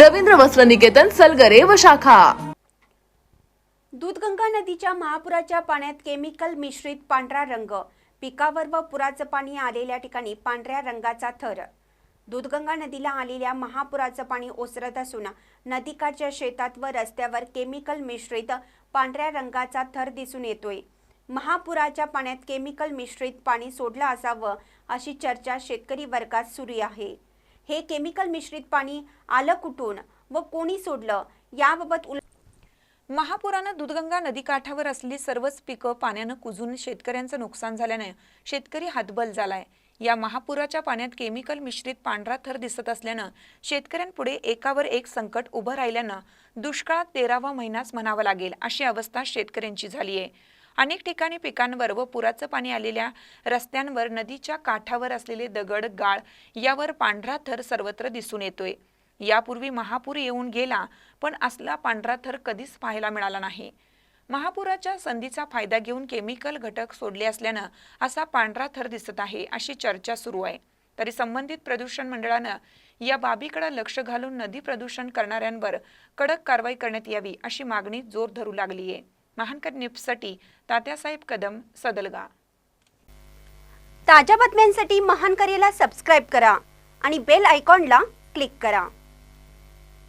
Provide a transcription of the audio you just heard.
रवींद्र वस्त्र निकेतन सलगरे व शाखा. दूधगंगा नदीच्या महापुराच्या पाण्यात केमिकल मिश्रित पांढरा रंग पिकावर व पुराचं पाणी आलेल्या ठिकाणी पांढऱ्या रंगाचा थर. दूधगंगा नदीला आलेल्या महापुराचं पाणी ओसरत असून नदीकाठच्या शेतात व रस्त्यावर केमिकल मिश्रित पांढऱ्या रंगाचा थर दिसून येतोय. महापुराच्या पाण्यात केमिकल मिश्रित पाणी सोडलं असावं अशी चर्चा शेतकरी वर्गात सुरू आहे. हे केमिकल मिश्रित पाणी आलं कुठून व कोणी सोडलं याबाबत उल महापुरानं नदी नदीकाठावर असलेली सर्वच पिकं पाण्यानं कुजून शेतकऱ्यांचं नुकसान झाल्यानं शेतकरी हातबल झालाय. या महापुराच्या पाण्यात केमिकल मिश्रित पांढरा थर दिसत असल्यानं शेतकऱ्यांपुढे एकावर एक संकट उभं राहिल्यानं दुष्काळात तेरावा महिनाच म्हणावा लागेल अशी अवस्था शेतकऱ्यांची झाली आहे अनेक ठिकाणी पिकांवर व पुराचं पाणी आलेल्या रस्त्यांवर नदीच्या काठावर असलेले दगड गाळ यावर पांढरा थर सर्वत्र दिसून येतोय. यापूर्वी महापूर येऊन गेला पण असला पांढरा थर कधीच पाहायला मिळाला नाही. महापुराच्या संधीचा फायदा घेऊन केमिकल घटक सोडले असल्यानं असा पांढरा थर दिसत आहे अशी चर्चा सुरू आहे. तरी संबंधित प्रदूषण मंडळानं या बाबीकडे लक्ष घालून नदी प्रदूषण करणाऱ्यांवर कडक कारवाई करण्यात यावी अशी मागणी जोर धरू लागली आहे महानकर न्यूजसाठी तात्यासाहेब कदम सदलगा. ताज्या बातम्यांसाठी महानकरेला सबस्क्राईब करा आणि बेल आयकॉनला क्लिक करा.